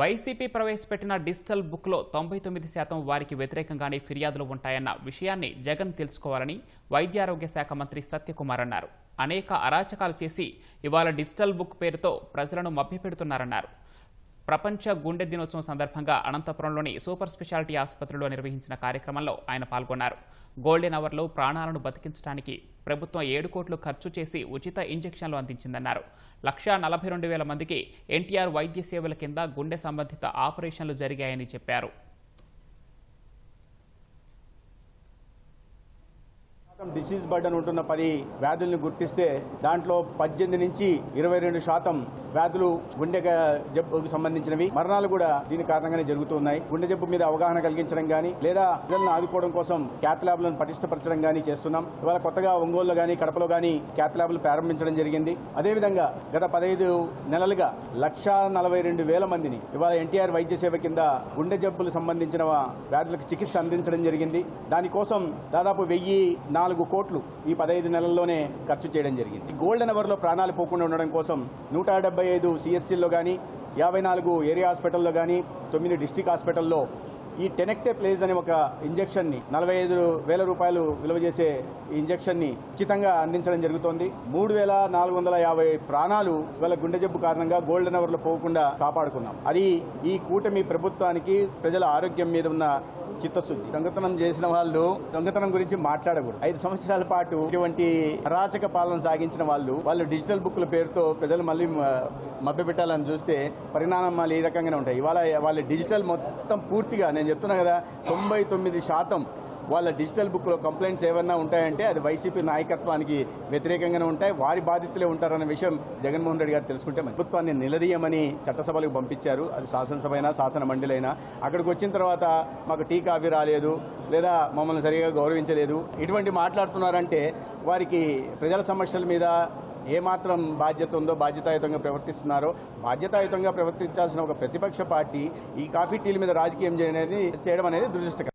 YCP ప్రవేశపెట్టిన digital బుక్లో తొంభై తొమ్మిది శాతం వారికి వ్యతిరేకంగానే ఫిర్యాదులు ఉంటాయన్న విషయాన్ని జగన్ తెలుసుకోవాలని వైద్యారోగ్య శాఖ మంత్రి సత్యకుమార్ అన్నారు. అనేక అరాచకాలు చేసి ఇవాళ డిజిటల్ బుక్ పేరుతో ప్రజలను మభ్యపెడుతున్నారన్నారు. ప్రపంచ గుండె దినోత్సవం సందర్భంగా అనంతపురంలోని సూపర్ స్పెషాలిటీ ఆసుపత్రిలో నిర్వహించిన కార్యక్రమంలో ఆయన పాల్గొన్నారు. గోల్డెన్ అవర్లో ప్రాణాలను బతికించడానికి ప్రభుత్వం ఏడు కోట్లు ఖర్చు చేసి ఉచిత ఇంజెక్షన్లు అందించిందన్నారు. లక్షా నలభై రెండు వేల మందికి ఎన్టీఆర్ వైద్య సేవల కింద గుండె సంబంధిత ఆపరేషన్లు జరిగాయని చెప్పారు. డిసీజ్ బర్డన్ ఉంటున్న పది వ్యాధుల్ని గుర్తిస్తే దాంట్లో పద్దెనిమిది నుంచి ఇరవై రెండు శాతం వ్యాధులు గుండె గ- జబ్బుకు సంబంధించినవి మరణాలు కూడా దీని కారణంగానే జరుగుతున్నాయి గుండె జబ్బు మీద అవగాహన కలిగించడం గానీ లేదా ప్రజలను ఆదుకోవడం కోసం క్యాత్ ల్యాబ్లను పటిష్టపరచడం గానీ చేస్తున్నాం. ఇవాళ కొత్తగా ఒంగోలులో గానీ కడపలో గానీ క్యాత్ ల్యాబ్లు ప్రారంభించడం జరిగింది. అదేవిధంగా గత పదహైదు నెలలుగా లక్షా నలభై రెండు వేల మందిని ఇవాళ ఎన్టీఆర్ వైద్య సేవ కింద గుండె జబ్బులు సంబంధించిన వ్యాధులకు చికిత్స అందించడం జరిగింది. దానికోసం దాదాపు వెయ్యి నాలుగు కోట్లు ఈ పదహైదు నెలల్లోనే ఖర్చు చేయడం జరిగింది. గోల్డెన్ అవర్లో ప్రాణాలు పోకుండా ఉండడం కోసం నూట డెబ్బై ఐదు సిఎస్సీల్లో కానీ యాభై నాలుగు ఏరియా హాస్పిటల్లో కానీ తొమ్మిది డిస్టిక్ హాస్పిటల్లో ఈ టెనెక్టే ప్లేస్ అనే ఒక ఇంజెక్షన్ని నలభై ఐదు వేల రూపాయలు విలువ చేసే ఈ ఇంజెక్షన్ని ఉచితంగా అందించడం జరుగుతోంది. మూడు వేల నాలుగు వందల యాభై ప్రాణాలు ఇవాళ గుండె జబ్బు కారణంగా గోల్డెన్ అవర్లో పోకుండా కాపాడుకున్నాం. అది ఈ కూటమి ప్రభుత్వానికి ప్రజల ఆరోగ్యం మీద ఉన్న చిత్తశుద్ధి. దొంగతనం చేసిన వాళ్ళు దొంగతనం గురించి మాట్లాడకూడదు. ఐదు సంవత్సరాల పాటు ఇటువంటి అరాచక పాలన సాగించిన వాళ్ళు వాళ్ళు డిజిటల్ బుక్ల పేరుతో ప్రజలు మళ్ళీ మభ్య పెట్టాలని చూస్తే పరిణామాలు ఈ రకంగానే ఉంటాయి. ఇవాళ వాళ్ళ డిజిటల్ మొత్తం పూర్తిగా నేను చెప్తున్నా కదా తొంభై తొమ్మిది శాతం వాళ్ళ డిజిటల్ బుక్లో కంప్లైంట్స్ ఏమన్నా ఉంటాయంటే అది వైసీపీ నాయకత్వానికి వ్యతిరేకంగానే ఉంటాయి వారి బాధితులే ఉంటారన్న విషయం జగన్మోహన్ రెడ్డి గారు తెలుసుకుంటే ప్రభుత్వాన్ని నిలదీయమని చట్టసభలకు పంపించారు అది శాసనసభ అయినా శాసన మండలి అయినా. అక్కడికి వచ్చిన తర్వాత మాకు టీ కాఫీ రాలేదు లేదా మమ్మల్ని సరిగా గౌరవించలేదు. ఇటువంటి మాట్లాడుతున్నారంటే వారికి ప్రజల సమస్యల మీద ఏమాత్రం బాధ్యత ఉందో బాధ్యతాయుతంగా ప్రవర్తిస్తున్నారో బాధ్యతాయుతంగా ప్రవర్తించాల్సిన ఒక ప్రతిపక్ష పార్టీ ఈ కాఫీ టీల మీద రాజకీయం చేయడం అనేది చేయడం అనేది దురదృష్టకరం.